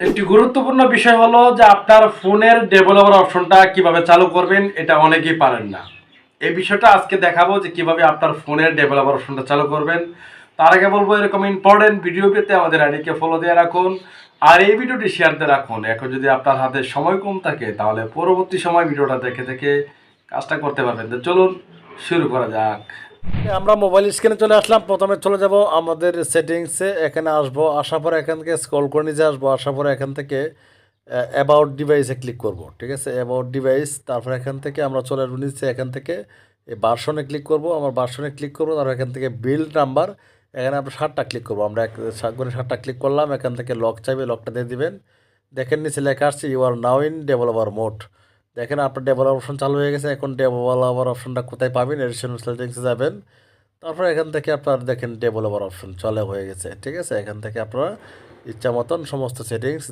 একটি গুরুত্বপূর্ণ বিষয় হলো যে আপনার ফোনের ডেভেলপার অপশনটা কীভাবে চালু করবেন, এটা অনেকেই পারেন না। এই বিষয়টা আজকে দেখাবো যে কীভাবে আপনার ফোনের ডেভেলপার অপশনটা চালু করবেন। তার আগে বলব, এরকম ইম্পর্টেন্ট ভিডিও পেতে আমাদের আইডিকে ফলো দিয়ে রাখুন। আর এই ভিডিওটি শেয়ার দিয়ে রাখুন। এখন যদি আপনার হাতে সময় কম থাকে, তাহলে পরবর্তী সময় ভিডিওটা দেখে দেখে কাজটা করতে পারবেন। তো চলুন, শুরু করা যাক। আমরা মোবাইল স্ক্রিনে চলে আসলাম। প্রথমে চলে যাব আমাদের সেটিংসে এখানে আসব। আসার পরে এখান থেকে স্ক্রল করে নিচে আসব। আসার পরে এখান থেকে অ্যাবাউট ডিভাইসে ক্লিক করব। ঠিক আছে? অ্যাবাউট ডিভাইস তারপর এখান থেকে আমরা চলে আসব নিচে। এখান থেকে এই বার্সনে ক্লিক করব। আমার বার্সনে ক্লিক করব। তারপর এখান থেকে বিল্ড নাম্বার এখানে আমরা সাতটা ক্লিক করব। আমরা এক করে সাতটা ক্লিক করলাম। এখান থেকে লক চাইবে লকটা দিয়ে দিবেন। দেখেন নিচে লেখা আসছে you are now in developer mode দেখেন আপনার ডেভেলপার অপশন চালু হয়ে গেছে, এখন ডেভেলপার অপশনটা কোথায় পাবেন? এডিশনাল সেটিংসে যাবেন। তারপর এখান থেকে আপনার দেখেন ডেভেলপার অপশন চলে হয়ে গেছে, ঠিক আছে? এখান থেকে আপনারা ইচ্ছা মতন সমস্ত সেটিংস